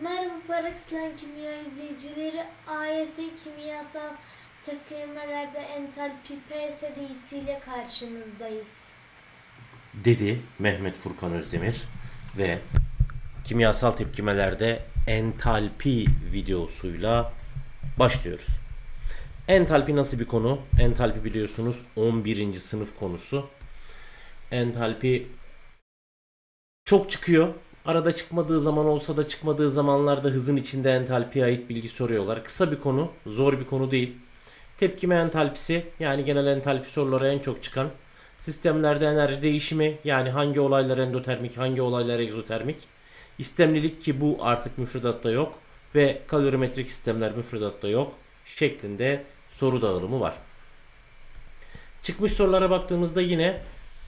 Merhaba Parakslan Kimya izleyicileri. AYS kimyasal tepkimelerde entalpi P serisiyle karşınızdayız. dedi Mehmet Furkan Özdemir ve kimyasal tepkimelerde entalpi videosuyla başlıyoruz. Entalpi nasıl bir konu? Entalpi biliyorsunuz 11. sınıf konusu. Entalpi çok çıkıyor. Arada çıkmadığı zaman olsa da çıkmadığı zamanlarda hızın içinde entalpiye ait bilgi soruyorlar. Kısa bir konu, zor bir konu değil. Tepkime entalpisi yani genel entalpi soruları en çok çıkan. Sistemlerde enerji değişimi yani hangi olaylar endotermik, hangi olaylar egzotermik. İstemlilik ki bu artık müfredatta yok ve kalorimetrik sistemler müfredatta yok şeklinde soru dağılımı var. Çıkmış sorulara baktığımızda yine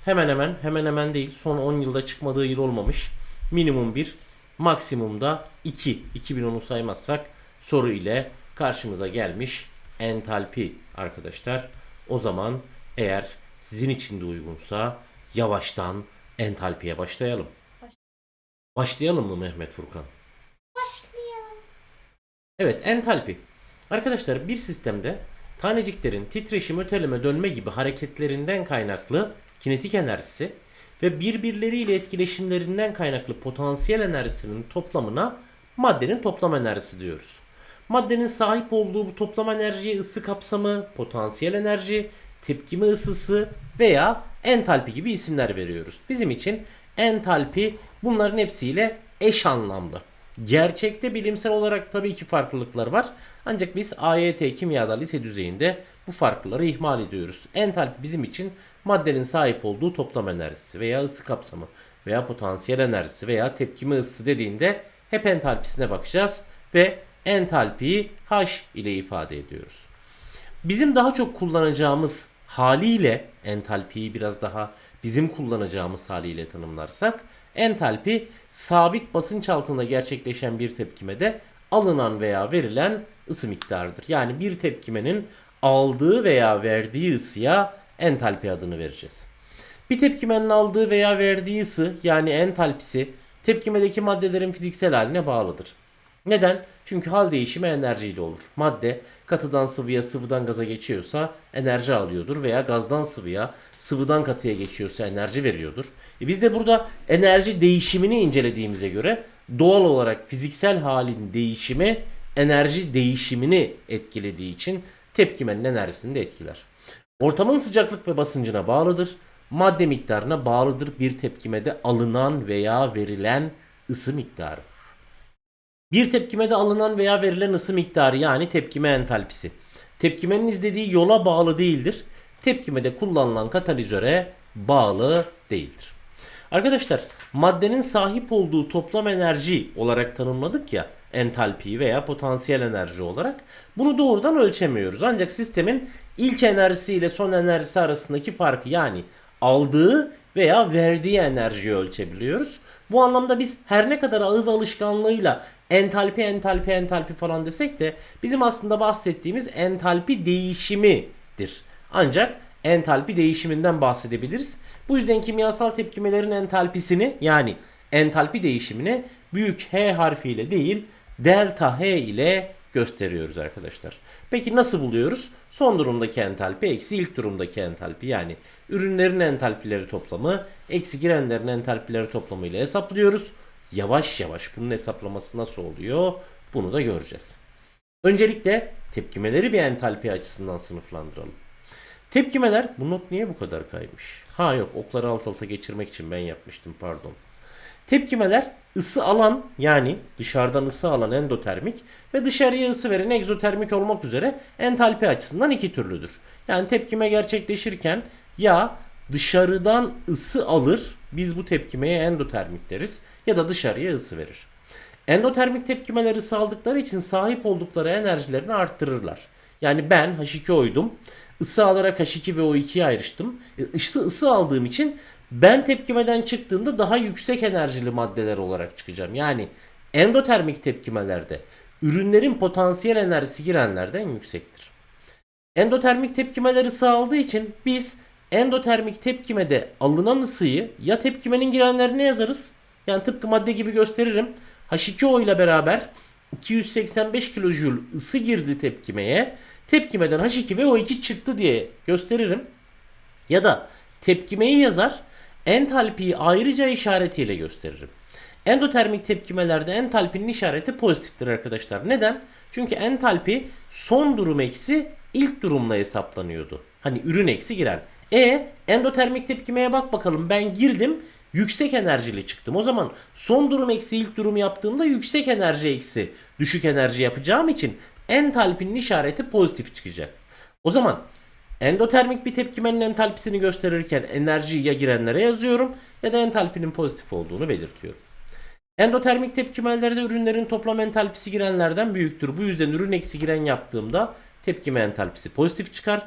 hemen hemen hemen hemen değil son 10 yılda çıkmadığı yıl olmamış. Minimum 1, maksimumda 2, 2010'u saymazsak soru ile karşımıza gelmiş entalpi arkadaşlar. O zaman eğer sizin için de uygunsa yavaştan entalpiye başlayalım. Başlayalım mı Mehmet Furkan? Başlayalım. Evet entalpi. Arkadaşlar bir sistemde taneciklerin titreşim, öteleme, dönme gibi hareketlerinden kaynaklı kinetik enerjisi ve birbirleriyle etkileşimlerinden kaynaklı potansiyel enerjisinin toplamına maddenin toplam enerjisi diyoruz. Maddenin sahip olduğu bu toplam enerjiye ısı kapsamı, potansiyel enerji, tepkime ısısı veya entalpi gibi isimler veriyoruz. Bizim için entalpi bunların hepsiyle eş anlamlı. Gerçekte bilimsel olarak tabii ki farklılıklar var. Ancak biz AYT kimyada lise düzeyinde bu farklıları ihmal ediyoruz. Entalpi bizim için maddenin sahip olduğu toplam enerjisi veya ısı kapsamı veya potansiyel enerjisi veya tepkime ısısı dediğinde hep entalpisine bakacağız ve entalpiyi H ile ifade ediyoruz. Bizim daha çok kullanacağımız haliyle entalpiyi biraz daha bizim kullanacağımız haliyle tanımlarsak entalpi sabit basınç altında gerçekleşen bir tepkimede alınan veya verilen ısı miktarıdır. Yani bir tepkimenin aldığı veya verdiği ısıya entalpi adını vereceğiz. Bir tepkimenin aldığı veya verdiği ısı yani entalpisi tepkimedeki maddelerin fiziksel haline bağlıdır. Neden? Çünkü hal değişimi enerjiyle olur. Madde katıdan sıvıya, sıvıdan gaza geçiyorsa enerji alıyordur veya gazdan sıvıya, sıvıdan katıya geçiyorsa enerji veriyordur. E biz de burada enerji değişimini incelediğimize göre doğal olarak fiziksel halin değişimi enerji değişimini etkilediği için tepkimenin enerjisini de etkiler. Ortamın sıcaklık ve basıncına bağlıdır. Madde miktarına bağlıdır bir tepkimede alınan veya verilen ısı miktarı. Bir tepkimede alınan veya verilen ısı miktarı yani tepkime entalpisi. Tepkimenin izlediği yola bağlı değildir. Tepkimede kullanılan katalizöre bağlı değildir. Arkadaşlar maddenin sahip olduğu toplam enerji olarak tanımladık ya entalpiyi veya potansiyel enerji olarak. Bunu doğrudan ölçemiyoruz. Ancak sistemin ilk enerjisi ile son enerjisi arasındaki farkı yani aldığı veya verdiği enerjiyi ölçebiliyoruz. Bu anlamda biz her ne kadar ağız alışkanlığıyla entalpi entalpi entalpi falan desek de bizim aslında bahsettiğimiz entalpi değişimidir. Ancak entalpi değişiminden bahsedebiliriz. Bu yüzden kimyasal tepkimelerin entalpisini yani entalpi değişimini büyük H harfiyle değil delta H ile gösteriyoruz arkadaşlar. Peki nasıl buluyoruz? Son durumdaki entalpi eksi ilk durumdaki entalpi yani ürünlerin entalpileri toplamı eksi girenlerin entalpileri toplamı ile hesaplıyoruz. Yavaş yavaş bunun hesaplaması nasıl oluyor? Bunu da göreceğiz. Öncelikle tepkimeleri bir entalpi açısından sınıflandıralım. Tepkimeler, bu not niye bu kadar kaymış? Ha yok okları alt alta geçirmek için ben yapmıştım pardon. Tepkimeler ısı alan yani dışarıdan ısı alan endotermik ve dışarıya ısı veren egzotermik olmak üzere entalpi açısından iki türlüdür. Yani tepkime gerçekleşirken ya dışarıdan ısı alır biz bu tepkimeye endotermik deriz ya da dışarıya ısı verir. Endotermik tepkimeler ısı aldıkları için sahip oldukları enerjilerini arttırırlar. Yani ben H2O'ydum. Isı alarak H2 ve O2'ye ayrıştım. E, İşte ısı aldığım için ben tepkimeden çıktığımda daha yüksek enerjili maddeler olarak çıkacağım. Yani endotermik tepkimelerde ürünlerin potansiyel enerjisi girenlerden yüksektir. Endotermik tepkimeler ısı aldığı için biz endotermik tepkimede alınan ısıyı ya tepkimenin girenlerine yazarız. Yani tıpkı madde gibi gösteririm. H2O ile beraber 285 kilojül ısı girdi tepkimeye. Tepkimeden H2 ve O2 çıktı diye gösteririm. Ya da tepkimeyi yazar, entalpiyi ayrıca işaretiyle gösteririm. Endotermik tepkimelerde entalpinin işareti pozitiftir arkadaşlar. Neden? Çünkü entalpi son durum eksi ilk durumla hesaplanıyordu. Hani ürün eksi giren. E endotermik tepkimeye bak bakalım ben girdim yüksek enerjili çıktım. O zaman son durum eksi ilk durum yaptığımda yüksek enerji eksi düşük enerji yapacağım için entalpinin işareti pozitif çıkacak. O zaman endotermik bir tepkimenin entalpisini gösterirken enerjiyi ya girenlere yazıyorum ya da entalpinin pozitif olduğunu belirtiyorum. Endotermik tepkimelerde ürünlerin toplam entalpisi girenlerden büyüktür. Bu yüzden ürün eksi giren yaptığımda tepkime entalpisi pozitif çıkar.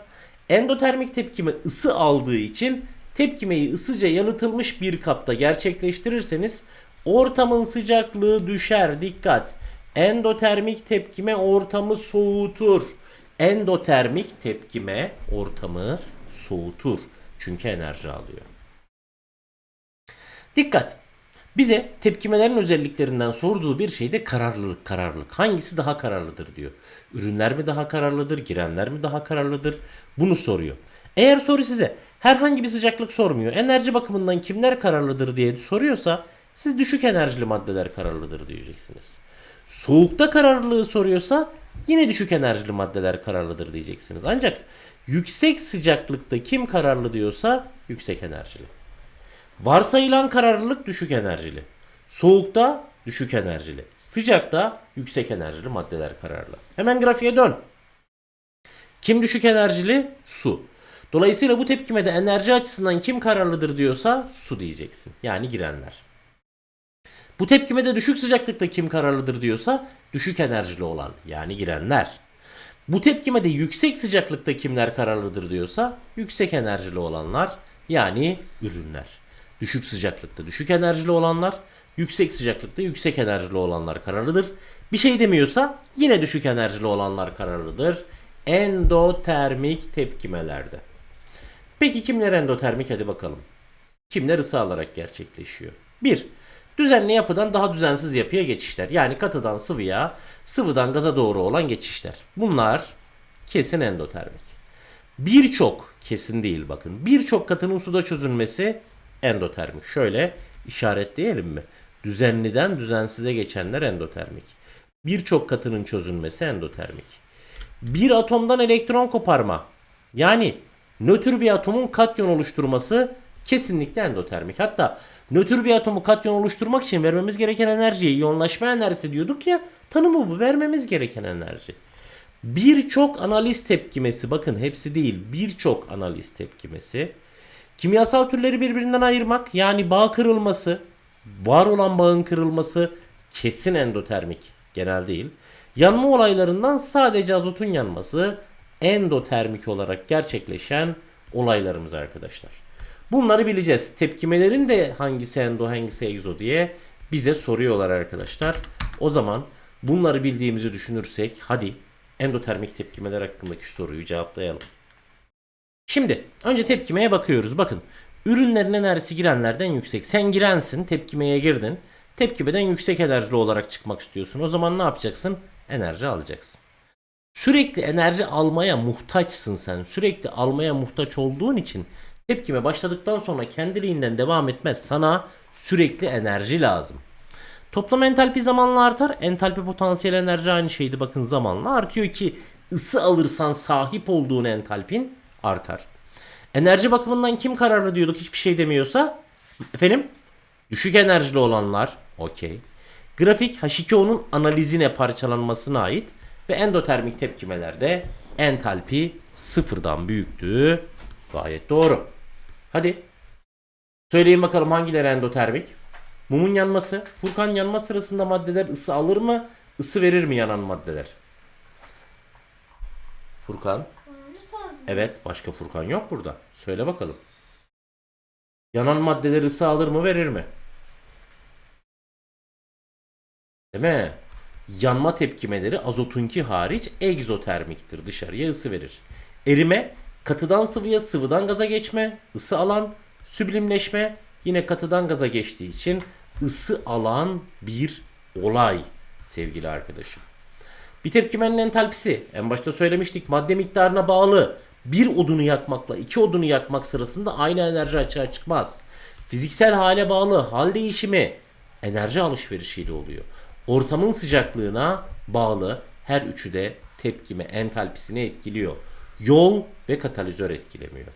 Endotermik tepkime ısı aldığı için tepkimeyi ısıca yalıtılmış bir kapta gerçekleştirirseniz ortamın sıcaklığı düşer. Dikkat! Endotermik tepkime ortamı soğutur. Endotermik tepkime ortamı soğutur. Çünkü enerji alıyor. Dikkat! Bize tepkimelerin özelliklerinden sorduğu bir şey de kararlılık, kararlılık. Hangisi daha kararlıdır diyor. Ürünler mi daha kararlıdır, girenler mi daha kararlıdır? Bunu soruyor. Eğer soru size herhangi bir sıcaklık sormuyor, enerji bakımından kimler kararlıdır diye soruyorsa siz düşük enerjili maddeler kararlıdır diyeceksiniz. Soğukta kararlılığı soruyorsa yine düşük enerjili maddeler kararlıdır diyeceksiniz. Ancak yüksek sıcaklıkta kim kararlı diyorsa yüksek enerjili. Varsayılan kararlılık düşük enerjili. Soğukta düşük enerjili. Sıcakta yüksek enerjili maddeler kararlı. Hemen grafiğe dön. Kim düşük enerjili? Su. Dolayısıyla bu tepkimede enerji açısından kim kararlıdır diyorsa su diyeceksin. Yani girenler. Bu tepkimede düşük sıcaklıkta kim kararlıdır diyorsa düşük enerjili olan yani girenler. Bu tepkimede yüksek sıcaklıkta kimler kararlıdır diyorsa yüksek enerjili olanlar yani ürünler. Düşük sıcaklıkta düşük enerjili olanlar, yüksek sıcaklıkta yüksek enerjili olanlar kararlıdır. Bir şey demiyorsa yine düşük enerjili olanlar kararlıdır. Endotermik tepkimelerde. Peki kimler endotermik hadi bakalım. Kimler ısı alarak gerçekleşiyor? 1. Düzenli yapıdan daha düzensiz yapıya geçişler. Yani katıdan sıvıya, sıvıdan gaza doğru olan geçişler. Bunlar kesin endotermik. Birçok kesin değil bakın. Birçok katının suda çözülmesi endotermik. Şöyle işaretleyelim mi? Düzenliden düzensize geçenler endotermik. Birçok katının çözülmesi endotermik. Bir atomdan elektron koparma. Yani nötr bir atomun katyon oluşturması kesinlikle endotermik. Hatta nötr bir atomu katyon oluşturmak için vermemiz gereken enerjiye iyonlaşma enerjisi diyorduk ya. Tanımı bu. Vermemiz gereken enerji. Birçok analiz tepkimesi bakın hepsi değil birçok analiz tepkimesi kimyasal türleri birbirinden ayırmak yani bağ kırılması var olan bağın kırılması kesin endotermik genel değil. Yanma olaylarından sadece azotun yanması endotermik olarak gerçekleşen olaylarımız arkadaşlar. Bunları bileceğiz. Tepkimelerin de hangisi endo hangisi egzo diye bize soruyorlar arkadaşlar. O zaman bunları bildiğimizi düşünürsek hadi endotermik tepkimeler hakkındaki soruyu cevaplayalım. Şimdi önce tepkimeye bakıyoruz. Bakın ürünlerin enerjisi girenlerden yüksek. Sen girensin tepkimeye girdin. Tepkimeden yüksek enerjili olarak çıkmak istiyorsun. O zaman ne yapacaksın? Enerji alacaksın. Sürekli enerji almaya muhtaçsın sen. Sürekli almaya muhtaç olduğun için tepkime başladıktan sonra kendiliğinden devam etmez. Sana sürekli enerji lazım. Toplam entalpi zamanla artar. Entalpi potansiyel enerji aynı şeydi bakın zamanla artıyor ki ısı alırsan sahip olduğun entalpin artar. Enerji bakımından kim kararlı diyorduk hiçbir şey demiyorsa efendim düşük enerjili olanlar okey. Grafik H2O'nun analizine parçalanmasına ait ve endotermik tepkimelerde entalpi sıfırdan büyüktü. Gayet doğru. Hadi söyleyin bakalım hangileri endotermik? Mumun yanması, Furkan yanma sırasında maddeler ısı alır mı, ısı verir mi yanan maddeler? Furkan, evet başka Furkan yok burada. Söyle bakalım. Yanan maddeler ısı alır mı, verir mi? Değil mi? Yanma tepkimeleri azotunki hariç egzotermiktir. Dışarıya ısı verir. Erime, katıdan sıvıya, sıvıdan gaza geçme, ısı alan, süblimleşme, yine katıdan gaza geçtiği için ısı alan bir olay sevgili arkadaşım. Bir tepkimenin entalpisi en başta söylemiştik madde miktarına bağlı bir odunu yakmakla iki odunu yakmak sırasında aynı enerji açığa çıkmaz. Fiziksel hale bağlı hal değişimi enerji alışverişiyle oluyor. Ortamın sıcaklığına bağlı her üçü de tepkime entalpisini etkiliyor. Yol ve katalizör etkilemiyor.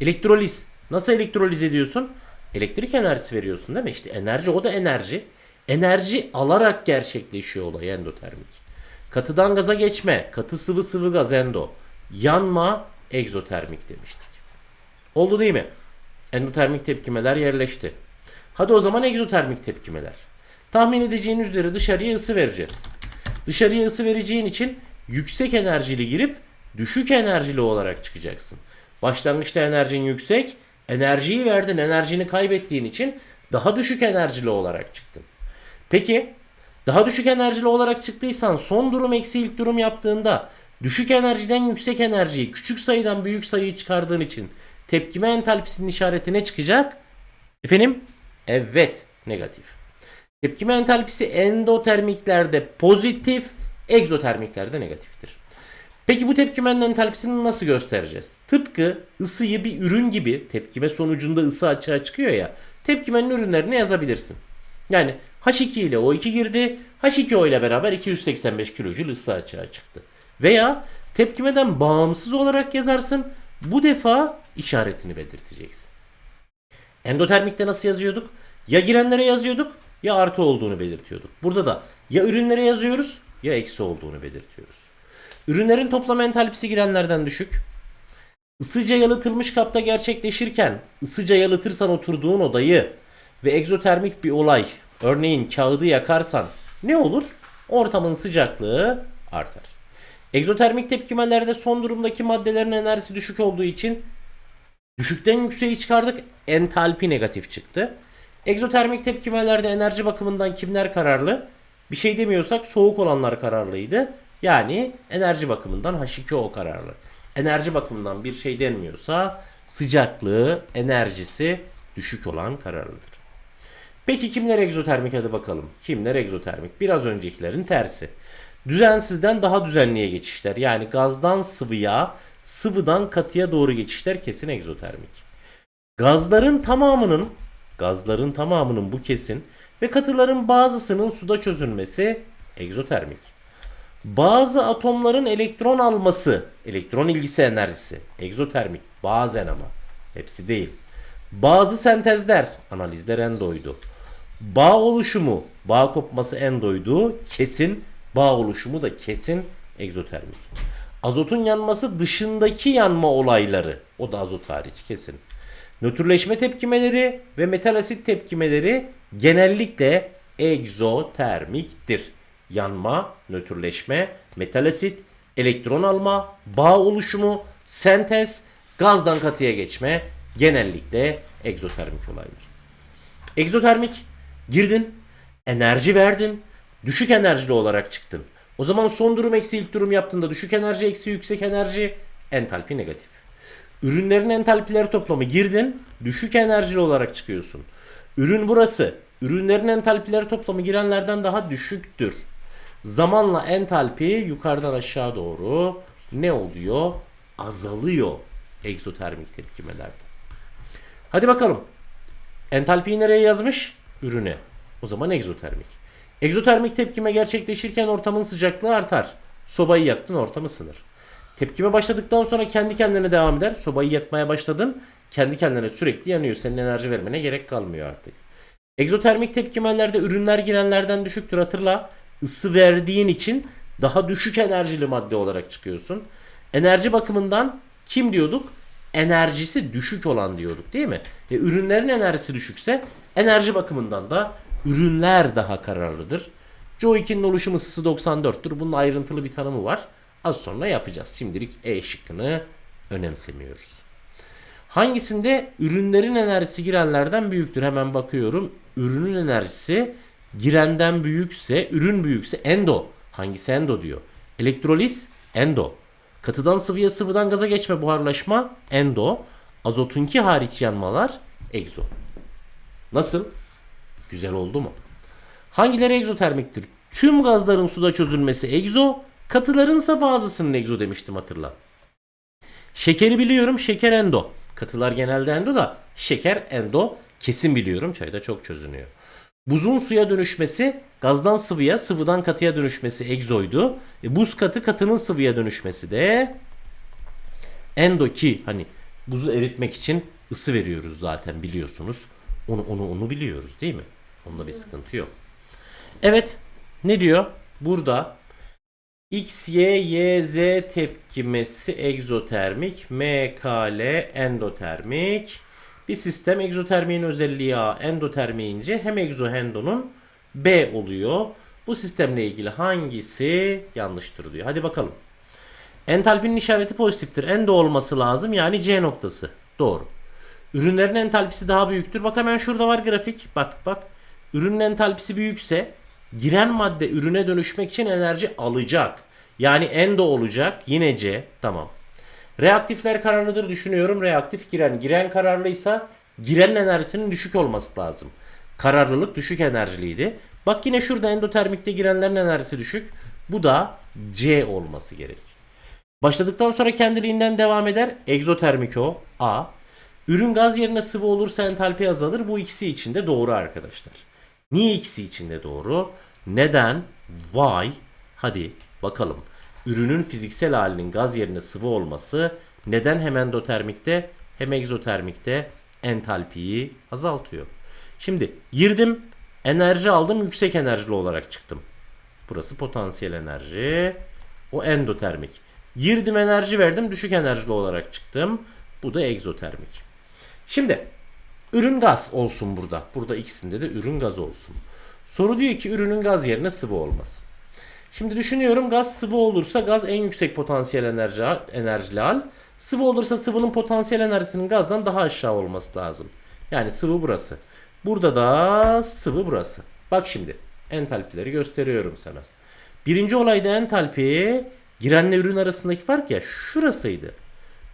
Elektroliz. Nasıl elektroliz ediyorsun? Elektrik enerjisi veriyorsun değil mi? İşte enerji o da enerji. Enerji alarak gerçekleşiyor olay endotermik. Katıdan gaza geçme, katı sıvı sıvı gaz endo. Yanma egzotermik demiştik. Oldu değil mi? Endotermik tepkimeler yerleşti. Hadi o zaman egzotermik tepkimeler. Tahmin edeceğin üzere dışarıya ısı vereceğiz. Dışarıya ısı vereceğin için yüksek enerjili girip düşük enerjili olarak çıkacaksın. Başlangıçta enerjin yüksek, enerjiyi verdin, enerjini kaybettiğin için daha düşük enerjili olarak çıktın. Peki daha düşük enerjili olarak çıktıysan son durum eksi ilk durum yaptığında düşük enerjiden yüksek enerjiyi küçük sayıdan büyük sayıyı çıkardığın için tepkime entalpisinin işareti ne çıkacak? Efendim? Evet negatif. Tepkime entalpisi endotermiklerde pozitif, egzotermiklerde negatiftir. Peki bu tepkimenin entalpisini nasıl göstereceğiz? Tıpkı ısıyı bir ürün gibi tepkime sonucunda ısı açığa çıkıyor ya. Tepkimenin ürünlerini yazabilirsin. Yani H2 ile O2 girdi. H2O ile beraber 285 kilojül ısı açığa çıktı. Veya tepkimeden bağımsız olarak yazarsın. Bu defa işaretini belirteceksin. Endotermikte nasıl yazıyorduk? Ya girenlere yazıyorduk ya artı olduğunu belirtiyorduk. Burada da ya ürünlere yazıyoruz ya eksi olduğunu belirtiyoruz. Ürünlerin toplam entalpisi girenlerden düşük. Isıca yalıtılmış kapta gerçekleşirken ısıca yalıtırsan oturduğun odayı ve egzotermik bir olay örneğin kağıdı yakarsan ne olur? Ortamın sıcaklığı artar. Egzotermik tepkimelerde son durumdaki maddelerin enerjisi düşük olduğu için düşükten yükseği çıkardık entalpi negatif çıktı. Egzotermik tepkimelerde enerji bakımından kimler kararlı? Bir şey demiyorsak soğuk olanlar kararlıydı. Yani enerji bakımından H2O kararlı. Enerji bakımından bir şey denmiyorsa sıcaklığı, enerjisi düşük olan kararlıdır. Peki kimler egzotermik hadi bakalım. Kimler egzotermik? Biraz öncekilerin tersi. Düzensizden daha düzenliye geçişler. Yani gazdan sıvıya, sıvıdan katıya doğru geçişler kesin egzotermik. Gazların tamamının gazların tamamının bu kesin ve katıların bazısının suda çözülmesi egzotermik. Bazı atomların elektron alması, elektron ilgisi enerjisi egzotermik bazen ama hepsi değil. Bazı sentezler, analizler endoydu. Bağ oluşumu, bağ kopması endoydu. Kesin bağ oluşumu da kesin egzotermik. Azotun yanması dışındaki yanma olayları. O da azot hariç kesin. Nötrleşme tepkimeleri ve metal asit tepkimeleri genellikle egzotermiktir. Yanma, nötrleşme, metal asit, elektron alma, bağ oluşumu, sentez, gazdan katıya geçme genellikle egzotermik olaylar. Egzotermik girdin, enerji verdin, düşük enerjili olarak çıktın. O zaman son durum eksi ilk durum yaptığında düşük enerji eksi yüksek enerji entalpi negatif. Ürünlerin entalpileri toplamı girdin, düşük enerjili olarak çıkıyorsun. Ürün burası. Ürünlerin entalpileri toplamı girenlerden daha düşüktür. Zamanla entalpi yukarıdan aşağı doğru ne oluyor? Azalıyor egzotermik tepkimelerde. Hadi bakalım. Entalpiyi nereye yazmış? Ürüne. O zaman egzotermik. Egzotermik tepkime gerçekleşirken ortamın sıcaklığı artar. Sobayı yaktın ortam ısınır. Tepkime başladıktan sonra kendi kendine devam eder. Sobayı yakmaya başladın. Kendi kendine sürekli yanıyor. Senin enerji vermene gerek kalmıyor artık. Egzotermik tepkimelerde ürünler girenlerden düşüktür hatırla. Isı verdiğin için daha düşük enerjili madde olarak çıkıyorsun. Enerji bakımından kim diyorduk? Enerjisi düşük olan diyorduk değil mi? E, ürünlerin enerjisi düşükse enerji bakımından da ürünler daha kararlıdır. Joe 2'nin oluşum ısısı 94'tür. Bunun ayrıntılı bir tanımı var. Az sonra yapacağız. Şimdilik E şıkkını önemsemiyoruz. Hangisinde ürünlerin enerjisi girenlerden büyüktür? Hemen bakıyorum. Ürünün enerjisi girenden büyükse, ürün büyükse endo. Hangisi endo diyor? Elektroliz endo. Katıdan sıvıya sıvıdan gaza geçme buharlaşma endo. Azotunki hariç yanmalar egzo. Nasıl? Güzel oldu mu? Hangileri egzotermiktir? Tüm gazların suda çözülmesi egzo, katılarınsa bazısının egzo demiştim hatırla. Şekeri biliyorum, şeker endo. Katılar genelde endo da şeker endo kesin biliyorum. Çayda çok çözünüyor. Buzun suya dönüşmesi, gazdan sıvıya, sıvıdan katıya dönüşmesi egzoydu. E, buz katı katının sıvıya dönüşmesi de endo ki hani buzu eritmek için ısı veriyoruz zaten biliyorsunuz. Onu onu onu biliyoruz değil mi? Onda bir sıkıntı yok. Evet. Ne diyor? Burada X, Y, Y, Z tepkimesi egzotermik, M, K, L endotermik. Bir sistem egzotermiğin özelliği A, endotermiğince hem egzo hem endonun B oluyor. Bu sistemle ilgili hangisi yanlıştır diyor. Hadi bakalım. Entalpinin işareti pozitiftir. Endo olması lazım yani C noktası. Doğru. Ürünlerin entalpisi daha büyüktür. Bak hemen şurada var grafik. Bak bak. Ürünün entalpisi büyükse giren madde ürüne dönüşmek için enerji alacak. Yani endo olacak. Yine C. Tamam. Reaktifler kararlıdır düşünüyorum. Reaktif giren. Giren kararlıysa girenin enerjisinin düşük olması lazım. Kararlılık düşük enerjiliydi. Bak yine şurada endotermikte girenlerin enerjisi düşük. Bu da C olması gerek. Başladıktan sonra kendiliğinden devam eder. Egzotermik o. A. Ürün gaz yerine sıvı olursa entalpi azalır. Bu ikisi için de doğru arkadaşlar. Niye ikisi için de doğru? Neden? Why? Hadi bakalım. Ürünün fiziksel halinin gaz yerine sıvı olması neden hem endotermikte hem egzotermikte entalpiyi azaltıyor? Şimdi girdim, enerji aldım, yüksek enerjili olarak çıktım. Burası potansiyel enerji. O endotermik. Girdim enerji verdim, düşük enerjili olarak çıktım. Bu da egzotermik. Şimdi ürün gaz olsun burada. Burada ikisinde de ürün gaz olsun. Soru diyor ki ürünün gaz yerine sıvı olması. Şimdi düşünüyorum gaz sıvı olursa gaz en yüksek potansiyel enerji enerjili hal. Sıvı olursa sıvının potansiyel enerjisinin gazdan daha aşağı olması lazım. Yani sıvı burası. Burada da sıvı burası. Bak şimdi entalpileri gösteriyorum sana. Birinci olayda entalpi girenle ürün arasındaki fark ya şurasıydı.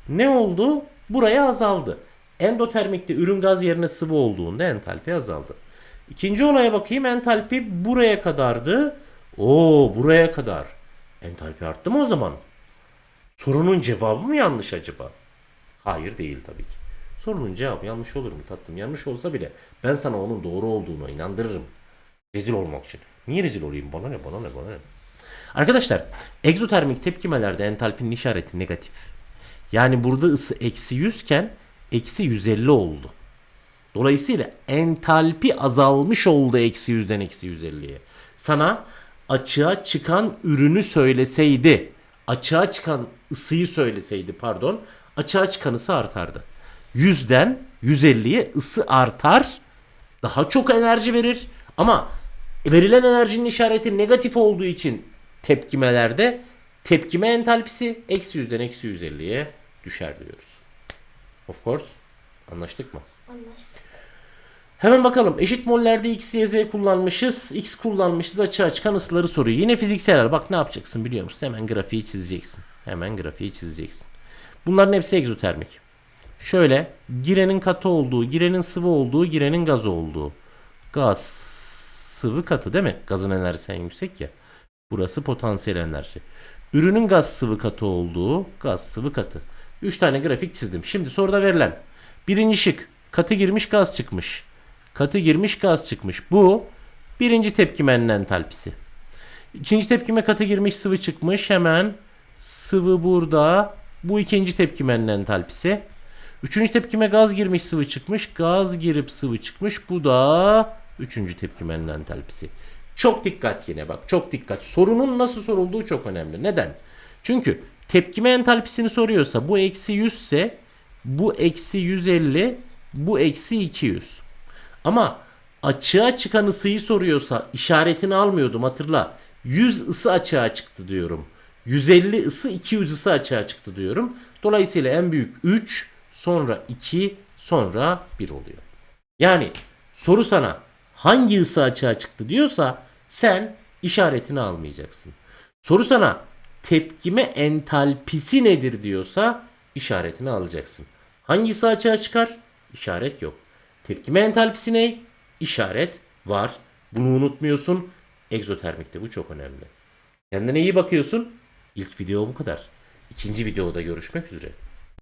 Ne oldu? Buraya azaldı. Endotermikte ürün gaz yerine sıvı olduğunda entalpi azaldı. İkinci olaya bakayım entalpi buraya kadardı. Oo buraya kadar. Entalpi arttı mı o zaman? Sorunun cevabı mı yanlış acaba? Hayır değil tabii ki. Sorunun cevabı yanlış olur mu tatlım? Yanlış olsa bile ben sana onun doğru olduğunu inandırırım. Rezil olmak için. Niye rezil olayım? Bana ne bana ne bana ne? Arkadaşlar egzotermik tepkimelerde entalpinin işareti negatif. Yani burada ısı eksi 100 iken eksi 150 oldu. Dolayısıyla entalpi azalmış oldu eksi 100'den eksi 150'ye. Sana açığa çıkan ürünü söyleseydi, açığa çıkan ısıyı söyleseydi pardon, açığa çıkan ısı artardı. 100'den 150'ye ısı artar, daha çok enerji verir ama verilen enerjinin işareti negatif olduğu için tepkimelerde tepkime entalpisi eksi 100'den eksi 150'ye düşer diyoruz. Of course. Anlaştık mı? Anlaştık. Hemen bakalım. Eşit mollerde X, Y, Z kullanmışız. X kullanmışız. Açığa çıkan ısıları soruyor. Yine fiziksel. Bak ne yapacaksın biliyor musun? Hemen grafiği çizeceksin. Hemen grafiği çizeceksin. Bunların hepsi egzotermik. Şöyle girenin katı olduğu, girenin sıvı olduğu, girenin gaz olduğu. Gaz sıvı katı değil mi? Gazın enerjisi en yüksek ya. Burası potansiyel enerji. Ürünün gaz sıvı katı olduğu, gaz sıvı katı. 3 tane grafik çizdim. Şimdi soruda verilen. Birinci şık. Katı girmiş gaz çıkmış. Katı girmiş gaz çıkmış. Bu birinci tepkimenin entalpisi. İkinci tepkime katı girmiş sıvı çıkmış. Hemen sıvı burada. Bu ikinci tepkimenin entalpisi. Üçüncü tepkime gaz girmiş sıvı çıkmış. Gaz girip sıvı çıkmış. Bu da üçüncü tepkimenin entalpisi. Çok dikkat yine bak çok dikkat. Sorunun nasıl sorulduğu çok önemli. Neden? Çünkü tepkime entalpisini soruyorsa bu eksi 100 ise bu eksi 150 bu eksi 200. Ama açığa çıkan ısıyı soruyorsa işaretini almıyordum hatırla. 100 ısı açığa çıktı diyorum. 150 ısı 200 ısı açığa çıktı diyorum. Dolayısıyla en büyük 3 sonra 2 sonra 1 oluyor. Yani soru sana hangi ısı açığa çıktı diyorsa sen işaretini almayacaksın. Soru sana tepkime entalpisi nedir diyorsa işaretini alacaksın. Hangisi açığa çıkar? İşaret yok. Tepkime entalpisi ne? İşaret var. Bunu unutmuyorsun. Egzotermikte bu çok önemli. Kendine iyi bakıyorsun. İlk video bu kadar. İkinci videoda görüşmek üzere.